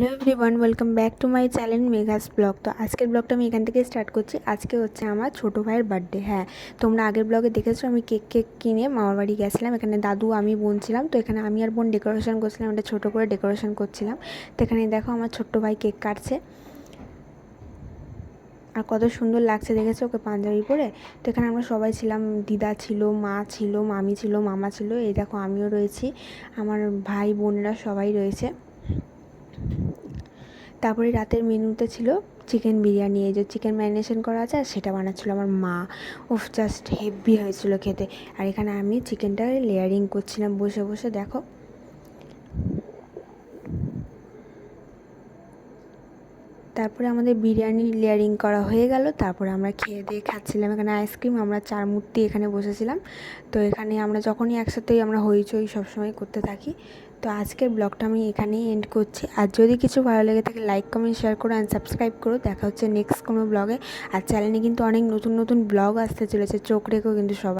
Hello everyone, welcome back to my channel Megha's blog. তো আজকের ব্লগটা আমি এখান থেকে স্টার্ট করছি। আজকে হচ্ছে আমার ছোটো ভাইয়ের বার্থডে হ্যাঁ। তোমরা আগের ব্লগে দেখেছ, আমি কেক কেক কিনে মামার বাড়ি গেছিলাম। এখানে দাদু, আমি, বোন ছিলাম। তো এখানে আমি আর বোন ডেকোরেশন করছিলাম এটা ছোটো করে ডেকোরেশন করছিলাম। তো এখানে দেখো আমার ছোট্ট ভাই কেক কাটছে। আর কত সুন্দর লাগছে, দেখেছ? ওকে পাঞ্জাবি পরে। তো এখানে আমরা সবাই ছিলাম, দিদা ছিল, মা ছিল, মামি ছিল, মামা ছিল। এই দেখো, আমিও রয়েছি। আমার ভাই, বোনরা সবাই রয়েছে। তারপরে রাতের মেনুতে ছিল চিকেন বিরিয়ানি। এই যে চিকেন ম্যারিনেশন করা আছে, আর সেটা বানাচ্ছিলো আমার মা। উফ জাস্ট হেভি হয়েছিল খেতে। আর এখানে আমি চিকেনটা লেয়ারিং করছিলাম বসে বসে, দেখো। তারপরে আমাদের বিরিয়ানি লেয়ারিং করা হয়ে গেল। তারপরে আমরা খেয়ে দিয়ে খাচ্ছিলাম এখানে আইসক্রিম। আমরা চার মূর্তি এখানে বসেছিলাম। তো এখানে আমরা যখনই একসাথেই আমরা হইচই সবসময় করতে থাকি। তো আজকের ব্লগটা আমি এখানেই এন্ড করছি। আর যদি কিছু ভালো লেগে থাকে লাইক কমেন্ট শেয়ার করো অ্যান্ড সাবস্ক্রাইব করো। দেখা হচ্ছে নেক্সট কোনো ব্লগে আর চ্যানেলে কিন্তু অনেক নতুন নতুন ব্লগ আসতে চলেছে। চোখ রেখেও কিন্তু সবাই